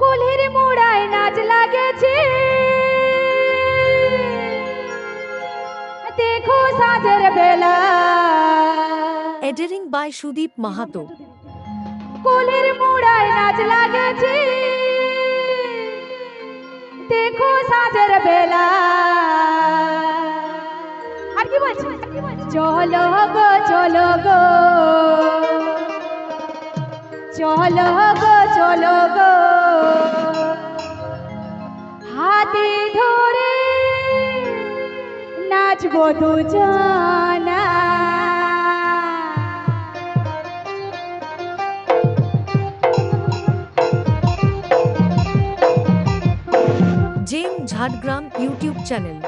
কলির মোড়ায় নাচ লাগেছে। দেখো সাজের বেলা। এডিটিং বাই সুদীপ মাহাতো কোলের মোড়ায় নাচ লাগেছে। দেখো সাজের বেলা। আর কি বলছি? চলো গো চলো গো। চলো গো চলো গো। হাতে ধরে নাচবো দুজনা জেম ঝাড়গ্রাম ইউটিউব চ্যানেল।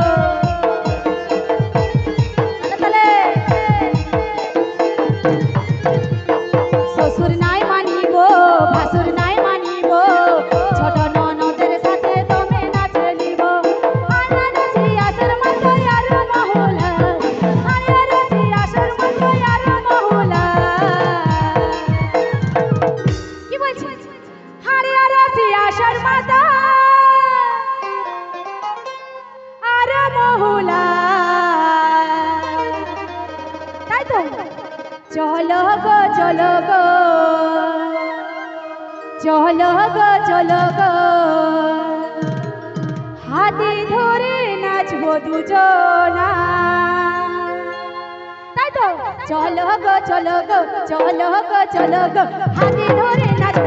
Oh. চলো গো চলো গো চলো গো। হাতে ধরে নাচবো দুজনা। তাই তো? চল গ, চলো গো চলো গো চলো গো। হাতে ধরে নাচব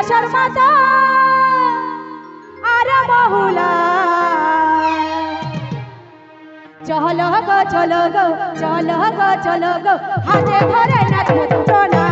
আসার মাথা, আর মহুলা। চলো গো চলো গো চলো গো চলো গো, হাতে ধরে চল।